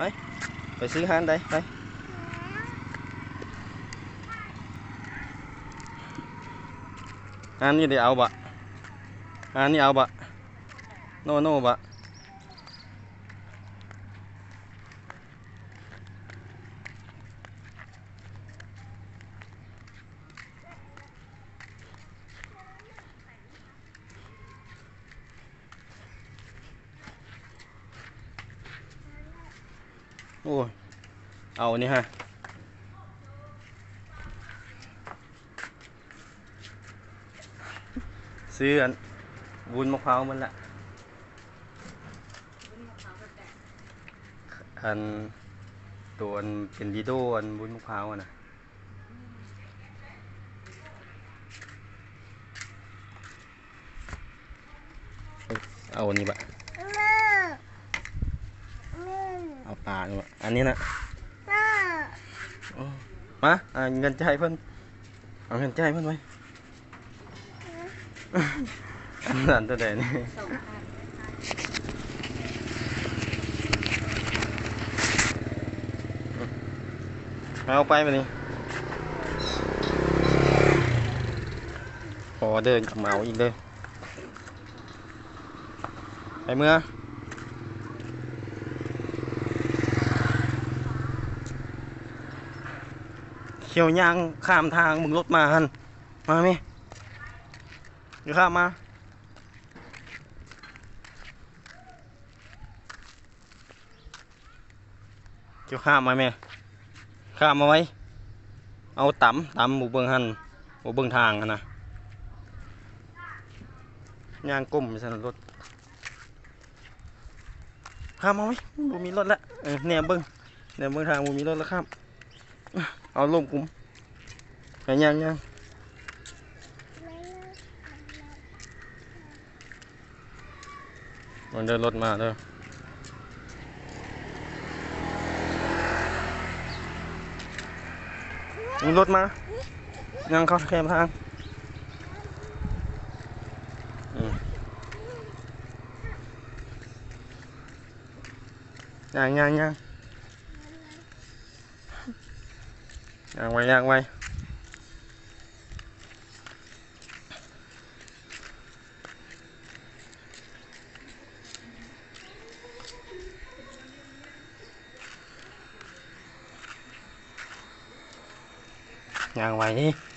đấy. Phải xí han đây đây. Ăn như thế ao bạ ăn như ao bạ nô nô bạ โอ้ย เอานี่ฮะ ซื้ออันวุ้นมะพร้าวมันละอันตัวอันเป็นดีโดอันวุ้นมะพร้าวอะนะเอาอันนี้บะ แม่แม่ เอา ปลานี่บะอันนี้นะแม่มาอ่าเงินจ่ายเพิ่นเอาเงินจ่ายเพิ่นไว้อันนั้นตัวใดนี่เอาไปมานี่พอเดินกับเหมาอีกเลยไปเมื่อ เขียวยางข้ามทางมึงรถมาหันมาไหมเดี๋ยวข้ามมาเดี๋ยวข้ามมาแม่ข้ามมาไว้ เอาต่ำต่ำหมูเบิงหันหมูเบิงทางนะยางก้มไปสนรถข้ามมาไว้บูมีรถละเออเนี่ยเบิงเนี่ยเบิงทางบูมีรถแล้วข้าม เอาลมกุมไปย่างย่างมันเดินรถมาเด้อ มีรถมายังเข้าแคมทางอืมย่างย่างย่าง à, quay ra ngoài. Nhà ngoài đi.